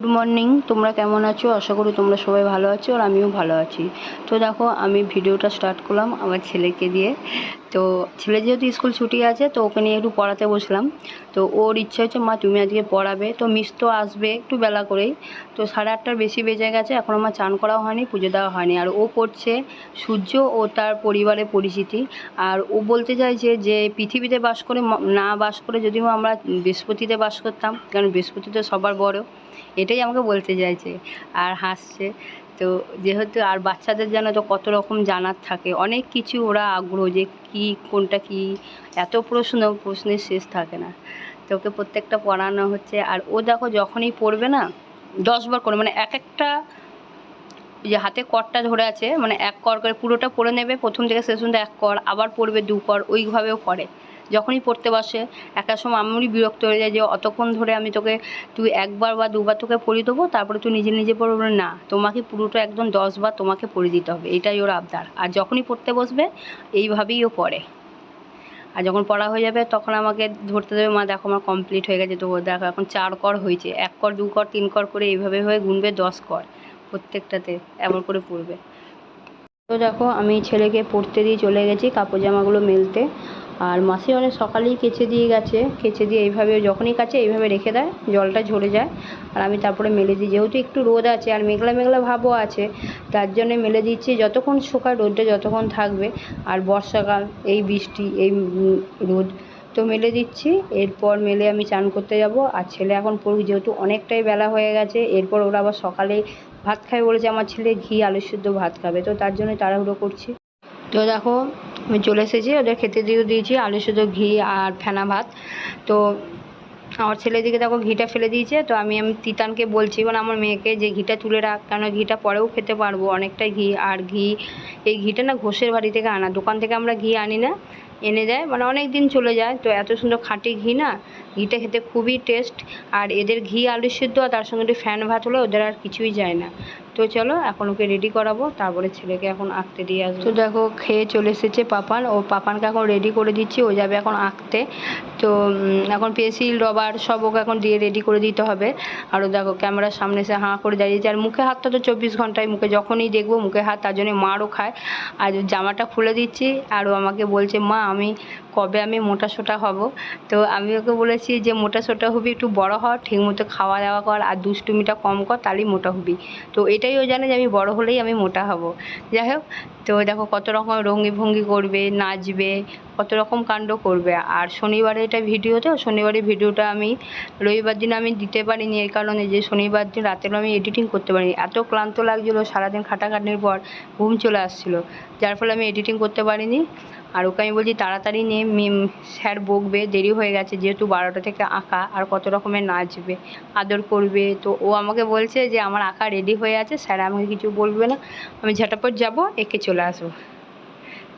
Good morning তোমরা কেমন আছো? আশা করি তোমরা সবাই ভালো আছো আর আমিও ভালো আছি। তো দেখো, আমি ভিডিওটা স্টার্ট করলাম আমার ছেলেকে দিয়ে। তো ছেলে যেহেতু স্কুল ছুটি আছে, তো ওকে নিয়ে একটু পড়াতে বসলাম। তো ওর ইচ্ছা হচ্ছে, মা, তুমি আজকে পড়াবে। তো মিস তো আসবে একটু বেলা করেই। তো সাড়ে আটটার বেশি বেজে গেছে, এখন আমার চান করাও হয়নি, পুজো দেওয়া হয়নি। আর ও পড়ছে সূর্য ও তার পরিবারের পরিচিতি। আর ও বলতে চাইছে যে, পৃথিবীতে বাস করে না বাস করে যদিও আমরা বৃহস্পতিতে বাস করতাম, কারণ বৃহস্পতি তো সবার বড়। এটাই আমাকে বলতে চাইছে আর হাসছে। তো যেহেতু আর বাচ্চাদের যেন তো কত রকম জানার থাকে, অনেক কিছু ওরা আগ্রহ যে কী, কোনটা কী, এত প্রশ্ন, প্রশ্নের শেষ থাকে না। তো ওকে প্রত্যেকটা পড়ানো হচ্ছে আর ও দেখো যখনই পড়বে না দশবার করে মানে এক একটা যে হাতে করটা ধরে আছে মানে এক কর করে পুরোটা পড়ে নেবে, প্রথম থেকে শেষ পর্যন্ত এক কর, আবার পড়বে দু কর ওইভাবেও করে। যখনই পড়তে বসে, একটা সময় আমি বিরক্ত হয়ে যায় যে, অতক্ষণ ধরে আমি তোকে, তুই একবার বা দুবার তোকে পড়িয়ে দেবো, তারপরে তুই নিজে নিজে পড়বে? না, তোমাকে পুরোটা একদম দশবার তোমাকে পড়িয়ে দিতে হবে। এটাই ওর আবদার। আর যখনই পড়তে বসবে, এইভাবেই ও পড়ে। আর যখন পড়া হয়ে যাবে, তখন আমাকে ধরতে দেবে, মা, দেখো আমার কমপ্লিট হয়ে গেছে তো দেখো, এখন চার কর হয়েছে। এক কর, দু কর, তিন কর করে এইভাবে হয়ে গুনবে দশ কর প্রত্যেকটাতে, এমন করে পড়বে। তো দেখো, আমি ছেলেকে পড়তে দিয়ে চলে গেছি কাপড় জামাগুলো মেলতে। আর মাসি অনেক সকালেই কেচে দিয়ে গেছে। কেচে দিয়ে এইভাবে, যখনই কাচে এইভাবে রেখে দেয়, জলটা ঝরে যায়। আর আমি তারপরে মেলে দিই। যেহেতু একটু রোদ আছে আর মেঘলা মেঘলা ভাবও আছে, তার জন্য মেলে দিচ্ছি যতক্ষণ শুকায় রোদটা যতক্ষণ থাকবে। আর বর্ষাকাল, এই বৃষ্টি, এই রোদ, তো মেলে দিচ্ছি। এরপর মেলে আমি চান করতে যাব। আর ছেলে এখন পড়ুক, যেহেতু অনেকটাই বেলা হয়ে গেছে, এরপর ওরা আবার সকালে ভাত খাবে বলেছে, আমার ছেলে ঘি আলু সিদ্ধ ভাত খাবে। তো তার জন্য তাড়াহুড়ো করছি। তো দেখো, আমি চলে এসেছি, ওদের খেতে দিয়ে দিয়েছি আলু সিদ্ধ ঘি আর ফেনা ভাত। তো আমার ছেলের দিকে দেখো, ঘিটা ফেলে দিয়েছে। তো আমি আমি তিতানকে বলছি মানে আমার মেয়েকে যে ঘিটা তুলে রাখ, কেন ঘিটা পরেও খেতে পারব। অনেকটাই ঘি, আর ঘি, এই ঘিটা না ঘোষের বাড়ি থেকে আনা। দোকান থেকে আমরা ঘি আনি না, এনে দেয়। মানে অনেক দিন চলে যায়। তো এত সুন্দর খাঁটি ঘি না ঘিটা খেতে খুবই টেস্ট আর এদের ঘি আলু সিদ্ধ আর তার সঙ্গে একটু ফ্যান ভাত হলে ওদের আর কিছুই যায় না। তো চলো, এখন ওকে রেডি করাবো, তারপরে ছেলেকে এখন আঁকতে দিয়ে আসব। তো দেখো, খেয়ে চলে এসেছে পাপান। ও পাপানকে এখন রেডি করে দিচ্ছি, ও যাবে এখন আঁকতে। তো এখন পেন্সিল রবার সব ওকে এখন দিয়ে রেডি করে দিতে হবে। আর ও দেখো ক্যামেরার সামনে এসে হাঁ করে দাঁড়িয়েছে। আর মুখে হাতটা তো চব্বিশ ঘন্টায়, মুখে যখনই দেখব মুখে হাত, তার জন্য মারও খায়। আর জামাটা খুলে দিচ্ছি, আর ও আমাকে বলছে, মা, আমি কবে আমি মোটা সোটা হব? তো আমি ওকে বলেছি যে, মোটা সোটা হবি, একটু বড় হ ঠিকমতো খাওয়া দাওয়া কর আর দুষ্টুমিটা কম কর, তাহলেই মোটা হবি। তো এটাই ও জানে যে, আমি বড় হলেই আমি মোটা হব। যাই হোক, তো দেখো কত রকম রঙ্গি ভঙ্গি করবে, নাচবে কত রকম কাণ্ড করবে। আর শনিবারে এটা ভিডিও তো, শনিবারের ভিডিওটা আমি রবিবার দিন আমি দিতে পারিনি, এই কারণে যে শনিবার দিন রাতের আমি এডিটিং করতে পারিনি। এত ক্লান্ত লাগছিল, সারাদিন খাটাখাটনির পর ঘুম চলে আসছিল, যার ফলে আমি এডিটিং করতে পারিনি। আর ওকে আমি বলছি, তাড়াতাড়ি নিয়ে স্যার বকবে, দেরি হয়ে গেছে, যেহেতু বারোটা থেকে আঁকা, আর কত রকমের নাচবে, আদর করবে। তো ও আমাকে বলছে যে, আমার আঁকা রেডি হয়ে আছে, স্যার আমাকে কিছু বলবে না, আমি ঝটাপট যাব, এঁকে চলে আসব।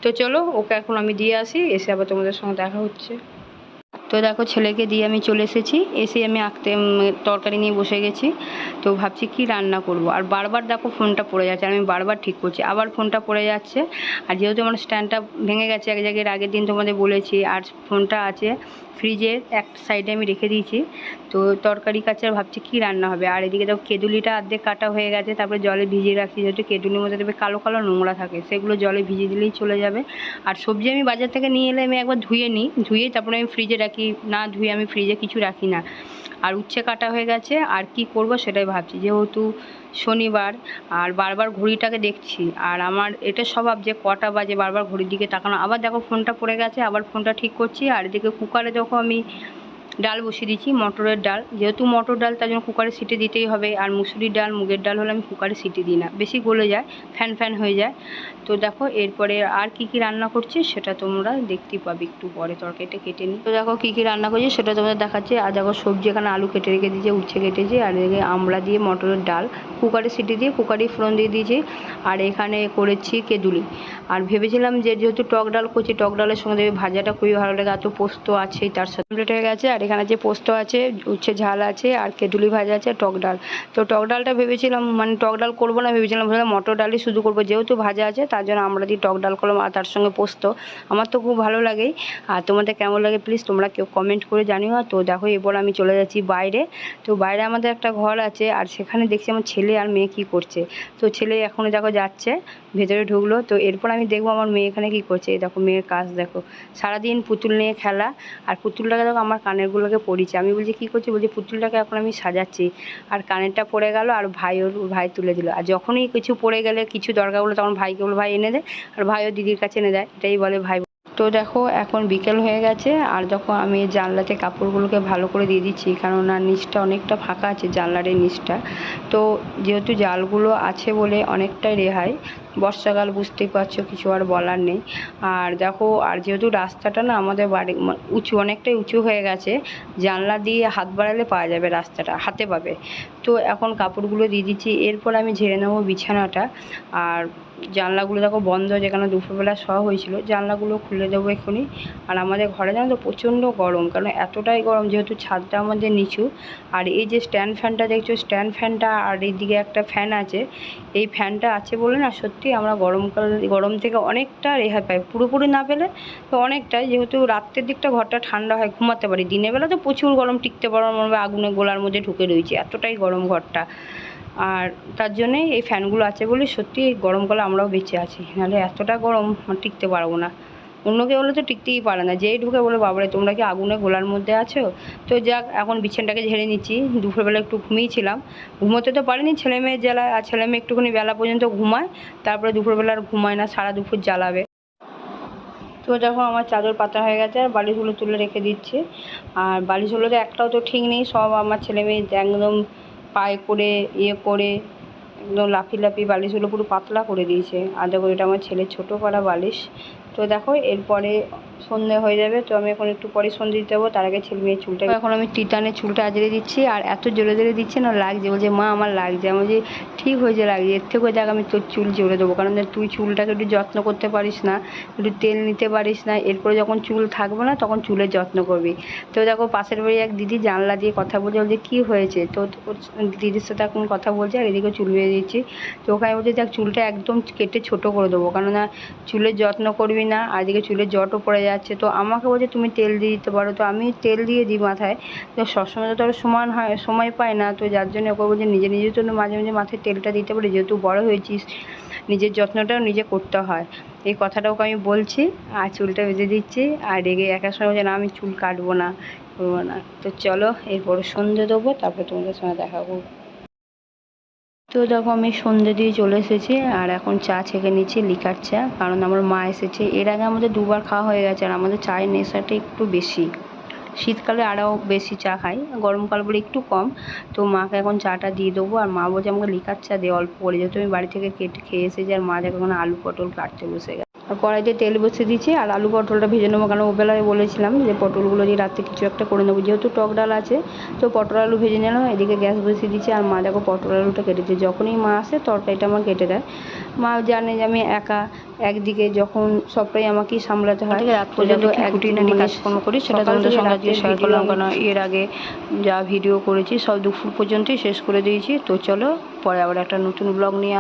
তো চলো ওকে এখন আমি দিয়ে আসি এসে আবার তোমাদের সঙ্গে দেখা হচ্ছে। তো দেখো ছেলেকে দিয়ে আমি চলে এসেছি। এসে আমি আঁকতে তরকারি নিয়ে বসে গেছি। তো ভাবছি কি রান্না করব? আর বারবার দেখো ফোনটা পড়ে যাচ্ছে আর আমি বারবার ঠিক করছি। আবার ফোনটা পড়ে যাচ্ছে। আর যেহেতু আমার স্ট্যান্ডটা ভেঙে গেছে, এক জায়গায় আগের দিন তোমাদের বলেছি, আর ফোনটা আছে ফ্রিজের এক সাইডে আমি রেখে দিয়েছি। তো তরকারি কাছে আর ভাবছি কী রান্না হবে? আর এদিকে দেখো কেদুলিটা অর্ধেক কাটা হয়ে গেছে, তারপরে জলে ভিজিয়ে রাখছি। যেহেতু কেদুলির মধ্যে দেখবে কালো কালো নোংরা থাকে, সেগুলো জলে ভিজিয়ে দিলেই চলে যাবে। আর সবজি আমি বাজার থেকে নিয়ে এলে আমি একবার ধুয়ে নিই। ধুয়ে তারপরে আমি ফ্রিজে রাখি। না ধুয়ে আমি ফ্রিজে কিছু রাখি না। আর উচ্ছে কাটা হয়ে গেছে, আর কি করব সেটাই ভাবছি। যেহেতু শনিবার, আর বারবার ঘড়িটাকে দেখছি, আর আমার এটা স্বভাব যে কটা বাজে বারবার ঘড়ির দিকে তাকানো। আবার দেখো ফোনটা পড়ে গেছে, আবার ফোনটা ঠিক করছি, আর এদিকে কুকারে যখন আমি ডাল বসিয়ে দিচ্ছি মটরের ডাল। যেহেতু মটর ডাল তার জন্য কুকারে সিটি দিতেই হবে, আর মুসুরির ডাল, মুগের ডাল হলে আমি কুকারে সিটি দিই না। বেশি গলে যায়, ফ্যান ফ্যান হয়ে যায়। তো দেখো, এরপরে আর কি কি রান্না করছি সেটা তোমরা দেখতেই পাবে একটু পরে, তরকারিটা কেটে নিই। তো দেখো, কী কী রান্না করছি সেটা তোমাদের দেখাচ্ছি। আর দেখো, সবজি এখানে আলু কেটে রেখে দিয়েছি, উচ্ছে কেটেছি, আর এদিকে আমড়া দিয়ে মটরের ডাল। কুকারে সিটি দিয়ে কুকারেই ফোড়ন দিয়ে দিয়েছি, আর এখানে করেছি কেঁদুলি। আর ভেবেছিলাম যে যেহেতু টক ডাল করছি, টক ডালের সঙ্গে ভাজাটা খুবই ভালো লাগে, এত পোস্ত আছেই তার সাথে। হয়ে গেছে, আর এখানে যে পোস্ত আছে, উচ্ছে ঝাল আছে আর কেদুলি ভাজা আছে টক ডাল। তো টক ডালটা ভেবেছিলাম মানে টক ডাল করব না, ভেবেছিলাম মটর ডালই শুধু করব। যেহেতু ভাজা আছে, তার জন্য আমরা দিয়ে টক ডাল করলাম আর তার সঙ্গে পোস্ত। আমার তো খুব ভালো লাগেই আর তোমাদের কেমন লাগে প্লিজ তোমরা কেউ কমেন্ট করে জানিও। তো দেখো এরপর আমি চলে যাচ্ছি বাইরে। তো বাইরে আমাদের একটা ঘর আছে আর সেখানে দেখছি আমার ছেলে আর মেয়ে কী করছে। তো ছেলে এখনও দেখো যাচ্ছে, ভেতরে ঢুকলো। তো এরপর আমি দেখব আমার মেয়ে এখানে কী করছে। দেখো মেয়ের কাজ দেখো। সারাদিন পুতুল নিয়ে খেলা। আর পুতুলটাকে দেখো আমার কানেরগুলোকে পরিছে আমি বলছি, কী করছি বলছি, পুতুলটাকে এখন আমি সাজাচ্ছি। আর কানেরটা পড়ে গেল আর ভাই ওর ভাই তুলে দিল। আর যখনই কিছু পড়ে গেলে কিছু দরকার হলো তখন ভাইকে বলো ভাই এনে দে। আর ভাই ও দিদির কাছে এনে দেয়। এটাই বলে ভাই। তো দেখো, এখন বিকেল হয়ে গেছে। আর দেখো, আমি জানলাতে কাপড়গুলোকে ভালো করে দিয়ে দিচ্ছি কেননা নিচটা অনেকটা ফাঁকা আছে, জানলার এই নিচটা। তো যেহেতু জালগুলো আছে বলে অনেকটাই রেহাই বর্ষাকাল বুঝতেই পারছ, কিছু আর বলার নেই। আর দেখো, আর যেহেতু রাস্তাটা না আমাদের বাড়ি উঁচু, অনেকটাই উঁচু হয়ে গেছে, জানলা দিয়ে হাত বাড়ালে পাওয়া যাবে রাস্তাটা, হাতে পাবে। তো এখন কাপড়গুলো দিয়ে দিচ্ছি, এরপর আমি ঝেড়ে নেব বিছানাটা। আর জানলাগুলো দেখো বন্ধ, যেখানে দুপুরবেলা শোয়া হয়েছিল, জানলাগুলো খুলে দেবো এক্ষুনি আর আমাদের ঘরে জানো তো প্রচণ্ড গরম, কারণ এতটাই গরম যেহেতু ছাদটা আমাদের নিচু। আর এই যে স্ট্যান্ড ফ্যানটা, দেখছ স্ট্যান্ড ফ্যানটা, আর এইদিকে একটা ফ্যান আছে। এই ফ্যানটা আছে বলে না সত্যি আমরা গরমকাল গরম থেকে অনেকটা রেহাই পাই। পুরোপুরি না পেলে তো অনেকটাই যেহেতু রাত্রের দিকটা ঘরটা ঠান্ডা হয়, ঘুমাতে পারি। দিনের বেলা তো প্রচুর গরম, টিকতে পারার মনে আগুনের গোলার মধ্যে ঢুকে রয়েছে। এতটাই গরম ঘরটা। আর তার জন্যেই এই ফ্যানগুলো আছে বলে সত্যি গরমকালে আমরাও বেঁচে আছি। নাহলে এতটা গরম টিকতে পারব না। অন্য কেউ হলে তো টিকতেই পারে না। যেই ঢুকে বলে বাবারে, তোমরা কি আগুনে গোলার মধ্যে আছো? তো যাক, এখন বিছানটাকে ঝেড়ে নিচ্ছি। দুপুরবেলা একটু ঘুমিয়েছিলাম ঘুমোতে তো পারিনি, ছেলে মেয়ের জ্বালায় আর ছেলে মেয়ে একটুখানি বেলা পর্যন্ত ঘুমায়, তারপরে দুপুরবেলা আর ঘুমায় না, সারা দুপুর জ্বালাবে। তো দেখো, আমার চাদর পাতা হয়ে গেছে, আর বালিশগুলো তুলে রেখে দিচ্ছি। আর বালিশগুলোতে একটাও তো ঠিক নেই, সব আমার ছেলে মেয়ে একদম পায়ে করে ইয়ে করে, একদম লাফি লাফি বালিশগুলো পুরো পাতলা করে দিয়েছে। আর দেখো, এটা আমার ছেলের ছোটো পাড়া বালিশ। তো দেখো, এরপরে সন্ধে হয়ে যাবে, তো আমি এখন একটু পরে সন্ধে দিতে যাব, তার আগে ছেলে মেয়ের চুলটা এখন আমি টিটানে চুলটা আজরে দিচ্ছি, আর এত জোরে জোরে দিচ্ছে না, লাগছে। বলছে, মা, আমার লাগছে। আমি বলছি, ঠিক হয়েছে, লাগছে। এর থেকেও দেখ, আমি তোর চুল জোরে দেবো। কারণ তুই চুলটাকে একটু যত্ন করতে পারিস না, একটু তেল নিতে পারিস না। এরপরে যখন চুল থাকবে না, তখন চুলের যত্ন করবি। তো দেখো, পাশের বাড়ি এক দিদি জানলা দিয়ে কথা বলছে। বলছে, কী হয়েছে? তো দিদির সাথে এখন কথা বলছে, আর এদিকে চুল বেঁধে দিচ্ছি। তো ওখানে বলছে, দেখ, চুলটা একদম কেটে ছোটো করে দেবো। কেননা চুলের যত্ন করবি না আর এদিকে চুলের জটও পড়ে যাচ্ছে, তো আমাকে বলছে তুমি তেল দিয়ে দিতে পারো, তো আমি তেল দিয়ে দিই মাথায়। তো সবসময় তো আর সমান হয়, সময় পায় না, তো যার জন্য ওকে বলছে নিজে নিজের জন্য মাঝে মাঝে মাথায় তেলটা দিতে পারি, যেহেতু বড় হয়েছিস, নিজের যত্নটাও নিজে করতে হয়। এই কথাটা ওকে আমি বলছি, আর চুলটা বেঁধে দিচ্ছি, আর রেগে একা সময় বলছে, না, আমি চুল কাটবো না, করব না। তো চলো, এরপরে সন্ধে দেবো, তারপরে তোমাদের সঙ্গে দেখা করব। তো দেখো আমি সন্ধ্যে দিয়ে চলে এসেছি আর এখন চা ছেঁকে নিচ্ছি, লিকার চা, কারণ আমার মা এসেছে। এর আগে আমাদের দুবার খাওয়া হয়ে গেছে আর আমাদের চায়ের নেশাটা একটু বেশি। শীতকালে আরও বেশি চা খাই, গরমকাল বলে একটু কম। তো মাকে এখন চাটা দিয়ে দেবো আর মা বলছে আমাকে লিকার চা দে, অল্প করে। যেহেতু আমি বাড়ি থেকে কেটে খেয়ে এসেছি আর মা দেখো এখন আলু পটল কাটতে বসে গেছে। আর কড়াইতে তেল বসিয়ে দিয়েছি আর আলু পটলটা ভেজে নেব। কারণ ওবেলায় বলেছিলাম যে পটলগুলো দিয়ে রাত্রে কিছু একটা করে নেব। যেহেতু টক ডাল আছে তো পটল আলু ভেজে নিলাম এদিকে গ্যাস বসিয়ে দিচ্ছি আর মা দেখো পটল আলুটা কেটেছে যখনই মা আসে তরকারিটা আমার কেটে দেয়। মা জানে যে আমি একা একদিকে যখন সবটাই আমাকেই সামলাতে হয় রাত পর্যন্ত যত কি এক খুঁটিনাটি মানে কাজকর্ম করি সেটা তোমাদের সঙ্গে আজকে শেয়ার করলাম। কারণ এর আগে যা ভিডিও করেছি সব দুপুর পর্যন্তই শেষ করে দিয়েছি। তো চলো পরে আবার একটা নতুন ব্লগ নিয়ে